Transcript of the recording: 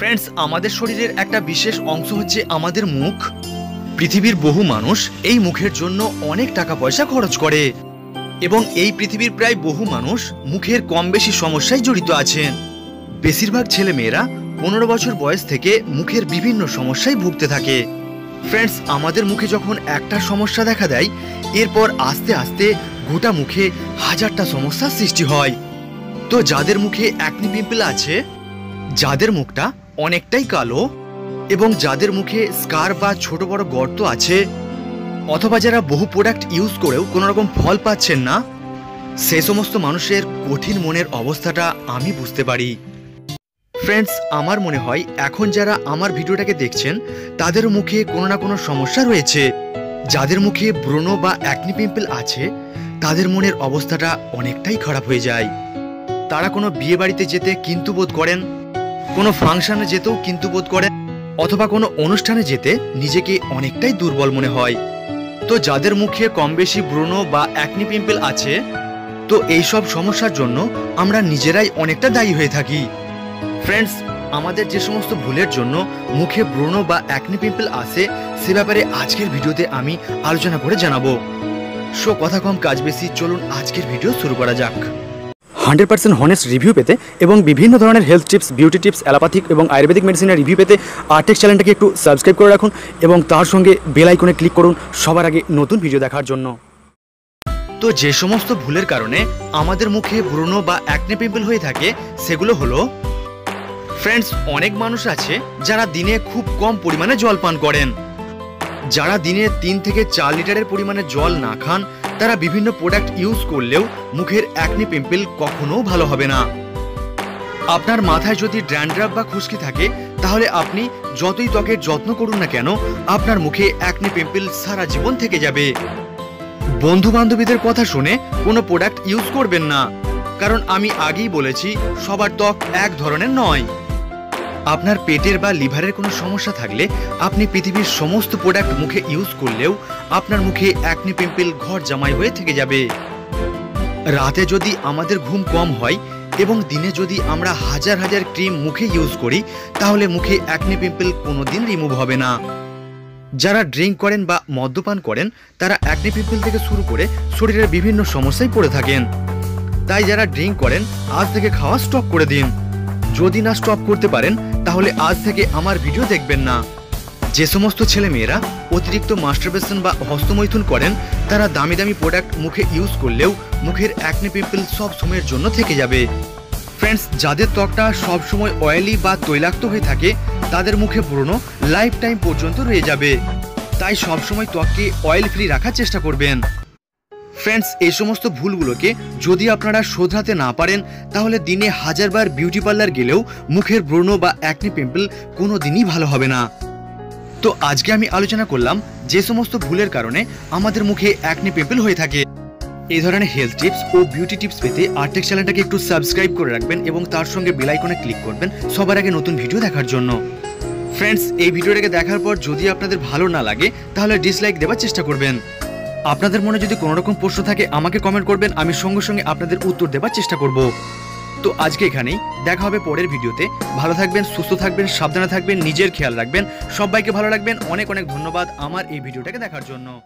Friends আমাদের শরীরের একটা বিশেষ অংশ হচ্ছে আমাদের মুখ। পৃথিবীর বহু মানুষ এই মুখের জন্য অনেক টাকা পয়সা খরচ করে এবং এই পৃথিবীর প্রায় বহু মানুষ মুখের কম বেশি সমস্যায় জড়িত আছেন। বেশিরভাগ ছেলে মেয়েরা পনেরো বছর বয়স থেকে মুখের বিভিন্ন সমস্যায় ভুগতে থাকে। ফ্রেন্ডস আমাদের মুখে যখন একটা সমস্যা দেখা দেয়, এরপর আস্তে আস্তে গোটা মুখে হাজারটা সমস্যার সৃষ্টি হয়। তো যাদের মুখে অ্যাকনি পিম্পল আছে, যাদের মুখটা অনেকটাই কালো এবং যাদের মুখে স্কার বা ছোট বড় গর্ত আছে, অথবা যারা বহু প্রোডাক্ট ইউজ করেও কোনো রকম ফল পাচ্ছেন না, সে সমস্ত মানুষের কঠিন মনের অবস্থাটা আমি বুঝতে পারি। ফ্রেন্ডস আমার মনে হয় এখন যারা আমার ভিডিওটাকে দেখছেন, তাদের মুখে কোনো না কোনো সমস্যা রয়েছে। যাদের মুখে ব্রণ বা অ্যাকনি পিম্পল আছে, তাদের মনের অবস্থাটা অনেকটাই খারাপ হয়ে যায়। তারা কোনো বিয়ে বাড়িতে যেতে কিন্তু বোধ করেন কোনো ফাংশনে যেতেও কিন্তু বোধ করেন অথবা কোনো অনুষ্ঠানে যেতে নিজেকে অনেকটাই দুর্বল মনে হয়। তো যাদের মুখে কম বেশি ব্রণ বা অ্যাকনি পিম্পল আছে, তো এইসব সমস্যার জন্য আমরা নিজেরাই অনেকটা দায়ী হয়ে থাকি। ফ্রেন্ডস আমাদের যে সমস্ত ভুলের জন্য মুখে ব্রণ বা অ্যাকনি পিম্পল আসে সে ব্যাপারে আজকের ভিডিওতে আমি আলোচনা করে জানাব। সো কথা কম, কাজ বেশি, চলুন আজকের ভিডিও শুরু করা যাক। হান্ড্রেড পার্সেন্ট হনেস্ট রিভিউ পেতে এবং বিভিন্ন ধরনের health tips beauty tips allopathic এবং আয়ুর্বেদিক মেডিসিনের রিভিউ পেতে আর্টেক্স চ্যানেলটাকে একটু সাবস্ক্রাইব করে রাখুন এবং তার সঙ্গে বেল আইকনে ক্লিক করুন সবার আগে নতুন ভিডিও দেখার জন্য। তো যে সমস্ত ভুলের কারণে আমাদের মুখে ব্রণ বা অ্যাকনে পিম্পল হয়ে থাকে, সেগুলো হলো ফ্রেন্ডস অনেক মানুষ আছে যারা দিনে খুব কম পরিমাণে জল পান করেন। যারা দিনে তিন থেকে চার লিটারের পরিমাণে জল না খান তারা বিভিন্ন প্রোডাক্ট ইউজ করলেও মুখের অ্যাকনি পিম্পল কখনো ভালো হবে না। আপনার মাথায় যদি ড্র্যান্ড্রাফ বা খুশকি থাকে, তাহলে আপনি যতই ত্বকের যত্ন করুন না কেন, আপনার মুখে অ্যাকনি পিম্পল সারা জীবন থেকে যাবে। বন্ধু বান্ধবীদের কথা শুনে কোনো প্রোডাক্ট ইউজ করবেন না। কারণ আমি আগেই বলেছি, সবার ত্বক এক ধরনের নয়। আপনার পেটের বা লিভারের কোনো সমস্যা থাকলে আপনি পৃথিবীর সমস্ত প্রোডাক্ট মুখে ইউজ করলেও আপনার মুখে অ্যাকনি পিম্পল ঘর জামাই হয়ে থেকে যাবে। রাতে যদি আমাদের ঘুম কম হয় এবং দিনে যদি আমরা হাজার হাজার ক্রিম মুখে ইউজ করি, তাহলে মুখে অ্যাকনি পিম্পল কোনোদিন রিমুভ হবে না। যারা ড্রিঙ্ক করেন বা মদ্যপান করেন, তারা অ্যাকনি পিম্পল থেকে শুরু করে শরীরের বিভিন্ন সমস্যায় পড়ে থাকেন। তাই যারা ড্রিঙ্ক করেন, আজ থেকে খাওয়া স্টপ করে দিন। যদি না স্টপ করতে পারেন তাহলে আজ থেকে আমার ভিডিও দেখবেন না। যে সমস্ত ছেলে মেয়েরা অতিরিক্ত মাস্টারবেশন বা হস্তমৈথুন করেন, তারা দামি দামি প্রোডাক্ট মুখে ইউজ করলেও মুখের অ্যাকনি পিম্পল সব সময়ের জন্য থেকে যাবে। ফ্রেন্ডস যাদের ত্বকটা সব সময় অয়েলি বা তৈলাক্ত হয়ে থাকে, তাদের মুখে ব্রণ লাইফ টাইম পর্যন্ত রয়ে যাবে। তাই সবসময় ত্বককে অয়েল ফ্রি রাখার চেষ্টা করবেন। ফ্রেন্ডস এই সমস্ত ভুলগুলোকে যদি আপনারা শোধরাতে না পারেন, তাহলে দিনে হাজারবার বিউটি পার্লার গেলেও মুখের ব্রণ বা অ্যাকনি পিম্পল কোনো দিনই ভালো হবে না। তো আজকে আমি আলোচনা করলাম যে সমস্ত ভুলের কারণে আমাদের মুখে অ্যাকনি পিম্পল হয়ে থাকে। এই ধরনের হেলথ টিপস ও বিউটি টিপস পেতে আর্টেক চ্যানেলটাকে একটু সাবস্ক্রাইব করে রাখবেন এবং তার সঙ্গে বেল আইকনে ক্লিক করবেন সবার আগে নতুন ভিডিও দেখার জন্য। ফ্রেন্ডস এই ভিডিওটাকে দেখার পর যদি আপনাদের ভালো না লাগে, তাহলে ডিসলাইক দেওয়ার চেষ্টা করবেন। আপনাদের মনে যদি কোনো রকম প্রশ্ন থাকে, আমাকে কমেন্ট করবেন, আমি সঙ্গে সঙ্গে আপনাদের উত্তর দেওয়ার চেষ্টা করব। তো আজকে এখানেই, দেখা হবে পরের ভিডিওতে। ভালো থাকবেন, সুস্থ থাকবেন, সাবধানে থাকবেন, নিজের খেয়াল রাখবেন। সবাইকে ভালো রাখবেন, অনেক অনেক ধন্যবাদ আমার এই ভিডিওটাকে দেখার জন্য।